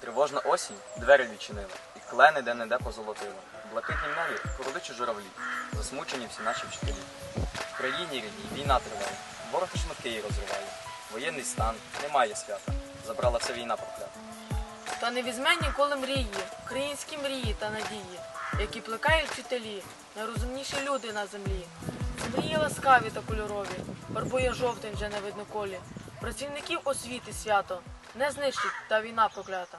Тривожна осінь двері відчинила, і клени де-не-де позолотила. В блакитнім небі короличі журавлі, засмучені всі наші вчителі. В країні рідній війна триває, ворог на шматки її розриває. Воєнний стан, немає свята, забрала вся війна проклята. Та не візьме ніколи мрії, українські мрії та надії, які плекають вчителі, найрозумніші люди на землі. Мрії ласкаві та кольорові, фарбує жовтень вже не видно колі. Працівників освіти свято не знищить та війна проклята.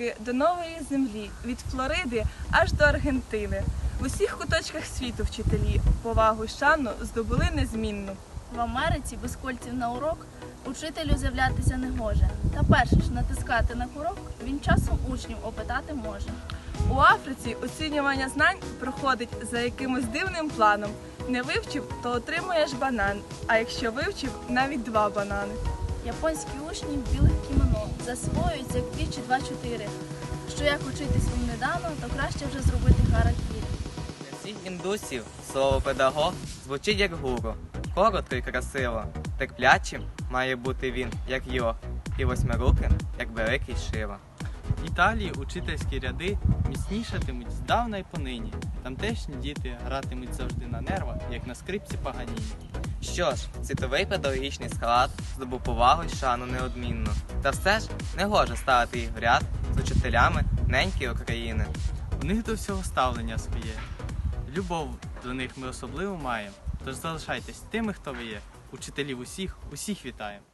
Корсики до нової землі, від Флориди аж до Аргентини. В усіх куточках світу вчителі повагу й шану здобули незмінну. В Америці без кольців на урок учителю з'являтися не гоже. Та перше ж натискати на курок він часом учнів опитати може. У Африці оцінювання знань проходить за якимось дивним планом. Не вивчив, то отримуєш банан. А якщо вивчив, навіть два банани. Японські учні в білих кімоно засвоюються як дві чи два-чотири. Що як учитись їм не дано, то краще вже зробити харакірі. Для всіх індусів слово педагог звучить як гуру, коротко і красиво. Терплячим має бути він, як йог, і восьмируким, як великий шива. В Італії учительські ряди міцнішатимуть здавна й понині. Тамтешні діти гратимуть завжди на нервах, як на скрипці Паганіні. Що ж, світовий педагогічний склад здобув повагу й шану неодмінно. Та все ж не гоже ставити їх в ряд з учителями неньки України. У них до всього ставлення своє. Любов до них ми особливо маємо. Тож залишайтесь тими, хто ви є. Учителів усіх, усіх вітаємо.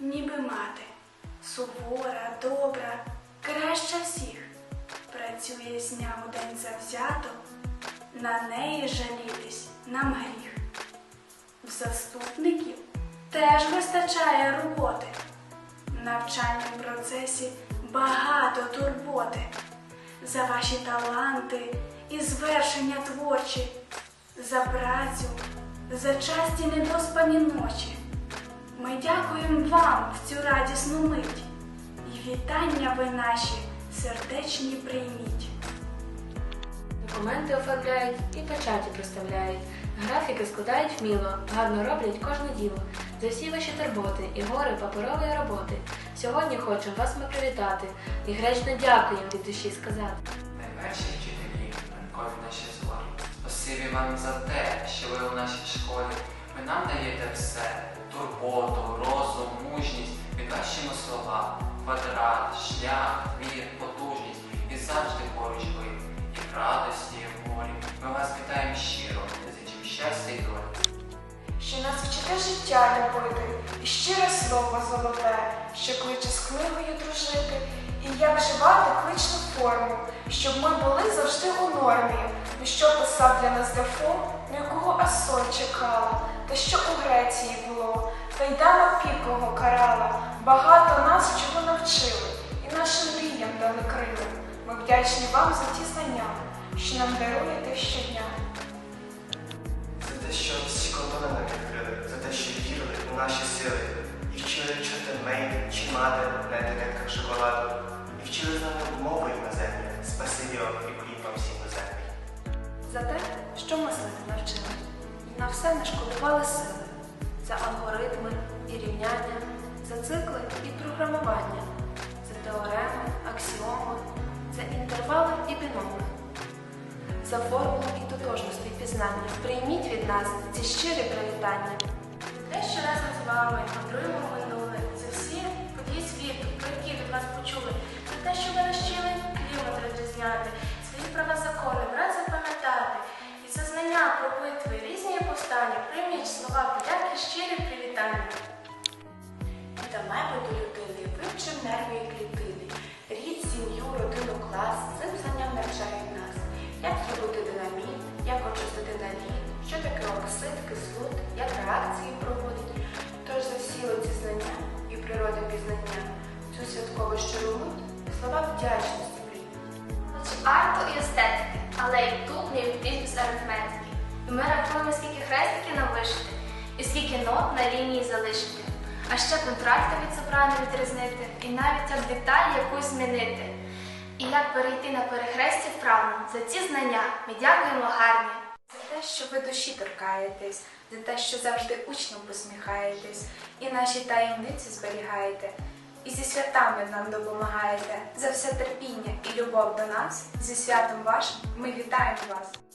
ніби мати, сувора, добра, краща всіх, працює з в день завзято, на неї жалітись нам гріх. В заступників теж вистачає роботи, в навчальному процесі багато турботи. За ваші таланти і звершення творчі, за працю, за часті недоспані ночі. Ми дякуємо вам в цю радісну мить. І вітання ви наші сердечні прийміть. Документи оформляють і печаті проставляють. Графіки складають вміло, гарно роблять кожне діло. За всі ваші турботи і гори паперової роботи. Сьогодні хочемо вас ми привітати і гречно дякуємо від душі сказати. Найперші вчителі, ранкові наші зорі. Спасибі вам за те, що ви у нашій школі. Ви нам даєте все турботу, розум, мужність, відващимо слова, квадрат, шлях, твір, потужність і завжди поруч ви. І в радості, і в горі. Ми вас вітаємо щиро, зичим щастя і долі. що нас вчите життя любити, і щире слово золоте, що кличе з книгою дружити, і як вживати кличну форму, щоб ми були завжди у нормі. І що писав для нас Дефо, на якого Асоль чекала, та що у Греції було, та й дама піклого карала, багато нас чого навчили, і нашим мріям дали крила. Ми вдячні вам за ті знання, що нам даруєте щодня. За те, що всі кордони нам відкрили, за те, що вірили у наші сили, і вчили чути мейд чи мати на етикетках шоколаду, і вчили з нами мови іноземні, спасибі вам і всім землі. За те, що мислити навчили, на все не шкодували сили, за алгоритми і рівняння, за цикли і програмування, за теореми, аксіоми, за інтервали і біноми, за формули і тотожності пізнання. Прийміть від нас ці щирі привітання. Те, що разом з вами мандруємо минуле, за всі події світу, про які від вас почули, за те, що ви навчили клімат розрізняти, свої права закони слова подяки, щирі привітання. Та мебель людини, вивчив нерви і клітини, рід, сім'ю, родину, клас, цим знанням навчають нас. Як зробити динаміт, як очистити наліт, що таке оксид, кислот, як реакції проводить. Тож засіли ці знання і природи пізнання, цю святкову щиру мить, слова вдячності прийміть. арту і естетики, але і тут Ми рахуємо, скільки хрестиків нам вишити, і скільки нот на лінії залишити. А ще контракти від сопрано відрізнити, і навіть як деталь якусь змінити. І як перейти на перехресті вправно. За ці знання ми дякуємо гарні. За те, що ви душі торкаєтесь, за те, що завжди учням посміхаєтесь, і наші таємниці зберігаєте, і зі святами нам допомагаєте, за все терпіння і любов до нас, зі святом вашим ми вітаємо вас.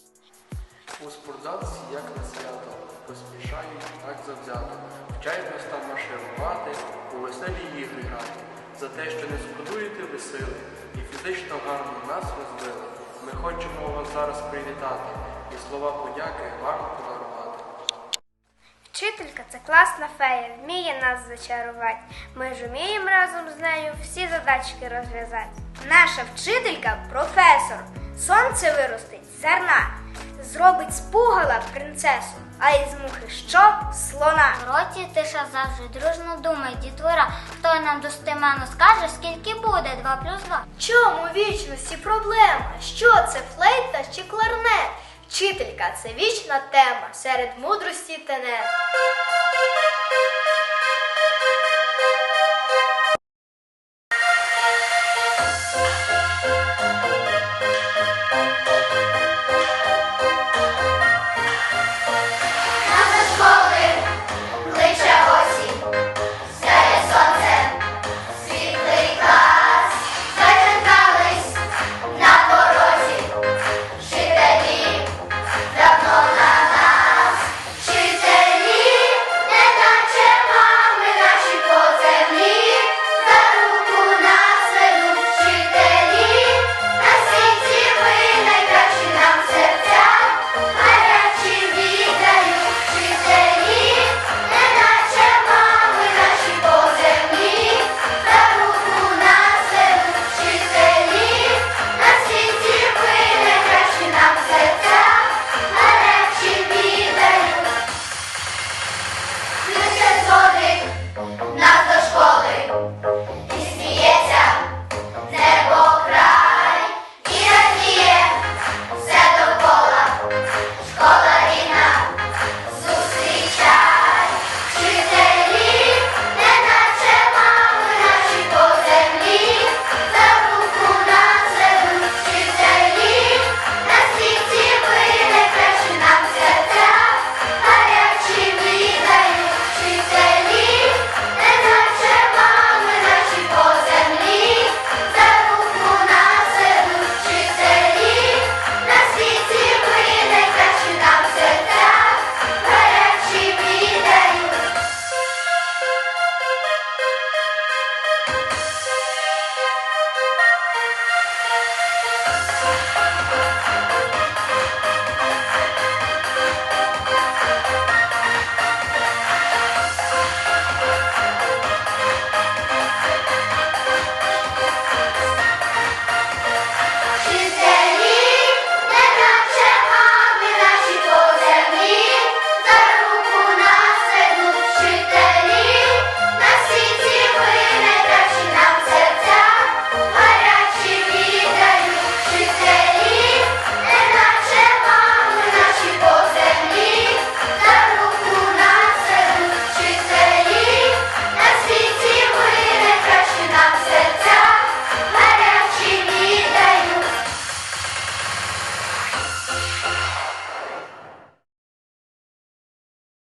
У спортзалці, як на свято, поспішають так завзято. Вчають нас там марширувати, у веселі ігри грати. За те, що не шкодуєте ви сили і фізично гарно нас розвили. Ми хочемо вас зараз привітати і слова подяки вам подарувати. Вчителька це класна фея, вміє нас зачарувати. Ми ж уміємо разом з нею всі задачки розв'язати. Наша вчителька професор. Сонце виростить зерна, зробить з пугала принцесу, а із мухи що? Слона. В роті тиша завжди дружно думає дітвора, хто нам достеменно скаже, скільки буде 2 плюс 2. Чому вічності проблема? Що це флейта чи кларнет? Вчителька це вічна тема серед мудрості тенет.